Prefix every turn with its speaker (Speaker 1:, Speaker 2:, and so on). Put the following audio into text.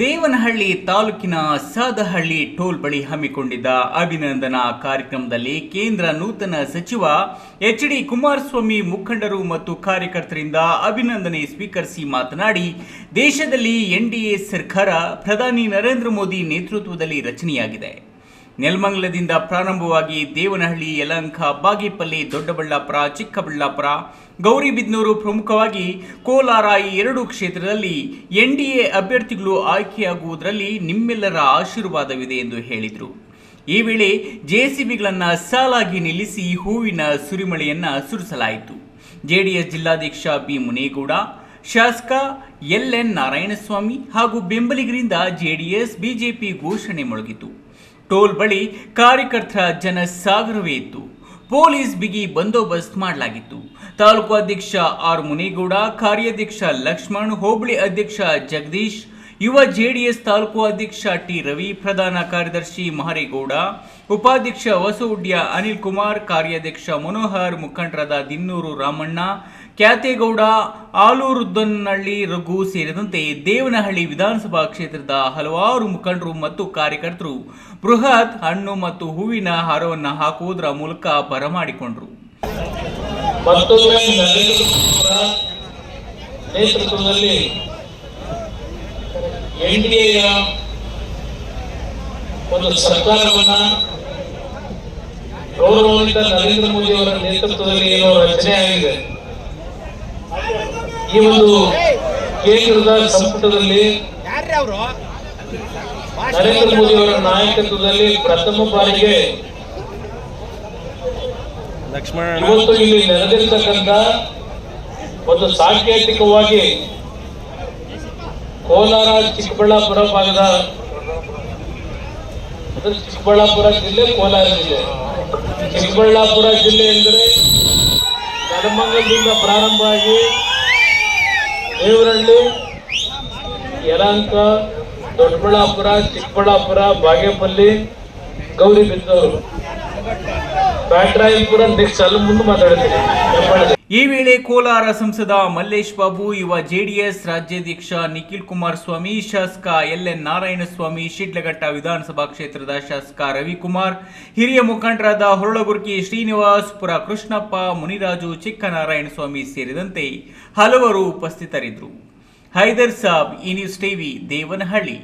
Speaker 1: ದೇವನಹಳ್ಳಿ ತಾಲೂಕಿನ ಸಾದಹಳ್ಳಿ ಟೋಲ್ ಬಳಿ ಹಮ್ಮಿಕೊಂಡಿದ್ದ ಅಭಿನಂದನಾ ಕಾರ್ಯಕ್ರಮದಲ್ಲಿ ಕೇಂದ್ರ ನೂತನ ಸಚಿವ ಎಚ್ ಡಿ ಕುಮಾರಸ್ವಾಮಿ ಮುಖಂಡರು ಮತ್ತು ಕಾರ್ಯಕರ್ತರಿಂದ ಅಭಿನಂದನೆ ಸ್ವೀಕರಿಸಿ ಮಾತನಾಡಿ, ದೇಶದಲ್ಲಿ ಎನ್ಡಿಎ ಸರ್ಕಾರ ಪ್ರಧಾನಿ ನರೇಂದ್ರ ಮೋದಿ ನೇತೃತ್ವದಲ್ಲಿ ರಚನೆಯಾಗಿದೆ. ನೆಲಮಂಗಲದಿಂದ ಪ್ರಾರಂಭವಾಗಿ ದೇವನಹಳ್ಳಿ, ಯಲಹಂಕ, ಬಾಗೇಪಲ್ಲಿ, ದೊಡ್ಡಬಳ್ಳಾಪುರ, ಚಿಕ್ಕಬಳ್ಳಾಪುರ, ಗೌರಿಬಿದನೂರು ಪ್ರಮುಖವಾಗಿ ಕೋಲಾರ ಈ ಎರಡು ಕ್ಷೇತ್ರದಲ್ಲಿ ಎನ್ಡಿಎ ಅಭ್ಯರ್ಥಿಗಳು ಆಯ್ಕೆಯಾಗುವುದರಲ್ಲಿ ನಿಮ್ಮೆಲ್ಲರ ಆಶೀರ್ವಾದವಿದೆ ಎಂದು ಹೇಳಿದರು. ಈ ವೇಳೆ ಜೆಸಿಬಿಗಳನ್ನು ಸಾಲಾಗಿ ನಿಲ್ಲಿಸಿ ಹೂವಿನ ಸುರಿಮಳೆಯನ್ನು ಸುರಿಸಲಾಯಿತು. ಜೆಡಿಎಸ್ ಜಿಲ್ಲಾಧ್ಯಕ್ಷ ಬಿ ಮುನೇಗೌಡ, ಶಾಸಕ ಎಲ್ ಎನ್ ನಾರಾಯಣಸ್ವಾಮಿ ಹಾಗೂ ಬೆಂಬಲಿಗರಿಂದ ಜೆಡಿಎಸ್, ಬಿಜೆಪಿ ಘೋಷಣೆ ಮೊಳಗಿತು. ಟೋಲ್ ಬಳಿ ಕಾರ್ಯಕರ್ತರ ಜನ ಸಾಗರವೇ ಇತ್ತು. ಪೊಲೀಸ್ ಬಿಗಿ ಬಂದೋಬಸ್ತ್ ಮಾಡಲಾಗಿತ್ತು. ತಾಲೂಕು ಅಧ್ಯಕ್ಷ ಆರ್ ಮುನಿಗೌಡ, ಕಾರ್ಯಾಧ್ಯಕ್ಷ ಲಕ್ಷ್ಮಣ್, ಹೋಬಳಿ ಅಧ್ಯಕ್ಷ ಜಗದೀಶ್, ಯುವ ಜೆಡಿಎಸ್ ತಾಲೂಕು ಅಧ್ಯಕ್ಷ ಟಿ ರವಿ, ಪ್ರಧಾನ ಕಾರ್ಯದರ್ಶಿ ಮಹರೇಗೌಡ, ಉಪಾಧ್ಯಕ್ಷ ವಸುಡ್ಯ ಅನಿಲ್ ಕುಮಾರ್ ಕಾರ್ಯಾಧ್ಯಕ್ಷ ಮನೋಹರ್ ಮುಖಂಡರಾದ ದಿನ್ನೂರು ರಾಮಣ್ಣ ಕ್ಯಾತೇಗೌಡ, ಆಲೂರುದ್ದನಹಳ್ಳಿ, ರಘು ಸೇರಿದಂತೆ ದೇವನಹಳ್ಳಿ ವಿಧಾನಸಭಾ ಕ್ಷೇತ್ರದ ಹಲವಾರು ಮುಖಂಡರು ಮತ್ತು ಕಾರ್ಯಕರ್ತರು ಬೃಹತ್ ಹಣ್ಣು ಮತ್ತು ಹೂವಿನ ಹಾರವನ್ನು ಹಾಕುವುದರ ಮೂಲಕ ಬರಮಾಡಿಕೊಂಡರು.
Speaker 2: ಒಂದು ಸರ್ಕಾರವನ್ನ ಗೌರವಾನ್ವಿತ ನರೇಂದ್ರ ಮೋದಿ ಅವರ ನೇತೃತ್ವದಲ್ಲಿ ಏನೋ ರಚನೆ ಆಗಿದೆ. ಈ ಒಂದು ಕೇಂದ್ರದ ಸಂಪುಟದಲ್ಲಿ ನರೇಂದ್ರ ಮೋದಿ ಅವರ ನಾಯಕತ್ವದಲ್ಲಿ ಪ್ರಥಮ ಬಾರಿಗೆ ಇವತ್ತು ಇಲ್ಲಿ ನೆರೆದಿರ್ತಕ್ಕಂಥ ಒಂದು ಸಾಂಕೇತಿಕವಾಗಿ ಕೋಲಾರ ಚಿಕ್ಕಬಳ್ಳಾಪುರ ಭಾಗದ ಚಿಕ್ಕಬಳ್ಳಾಪುರ ಜಿಲ್ಲೆ ಕೋಲಾರ ಜಿಲ್ಲೆ. ಚಿಕ್ಕಬಳ್ಳಾಪುರ ಜಿಲ್ಲೆ ಎಂದರೆ ನೆಲಮಂಗಲದಿಂದ ಪ್ರಾರಂಭ ಆಗಿ ದೇವರಹಳ್ಳಿ ಯಲಹಂಕ ದೊಡ್ಡಬಳ್ಳಾಪುರ ಚಿಕ್ಕಬಳ್ಳಾಪುರ ಬಾಗೇಪಲ್ಲಿ ಗೌರಿಬಿದನೂರು ಬ್ಯಾಟ್ರಾಯಪುರ ನೆಕ್ಸ್ಟ್ ಅಲ್ಲಿ ಮುಂದೆ ಮಾತಾಡ್ತೀನಿ
Speaker 1: ಈ ವೇಳೆ ಕೋಲಾರ ಸಂಸದ ಮಲ್ಲೇಶ್ ಬಾಬು ಯುವ ಜೆಡಿಎಸ್ ರಾಜ್ಯಾಧ್ಯಕ್ಷ ನಿಖಿಲ್ ಕುಮಾರಸ್ವಾಮಿ ಶಾಸಕ ಎಲ್ ಎನ್ ನಾರಾಯಣಸ್ವಾಮಿ ಶಿಡ್ಲಘಟ್ಟ ವಿಧಾನಸಭಾ ಕ್ಷೇತ್ರದ ಶಾಸಕ ರವಿಕುಮಾರ್ ಹಿರಿಯ ಮುಖಂಡರಾದ ಹೊರಳಗುರ್ಕಿ ಶ್ರೀನಿವಾಸ್ ಪುರ ಕೃಷ್ಣಪ್ಪ ಮುನಿರಾಜು ಚಿಕ್ಕನಾರಾಯಣಸ್ವಾಮಿ ಸೇರಿದಂತೆ ಹಲವರು ಉಪಸ್ಥಿತರಿದ್ದರು. ಹೈದರ್ ಸಾಬ್ ಈ ನ್ಯೂಸ್ ಟಿವಿ ದೇವನಹಳ್ಳಿ.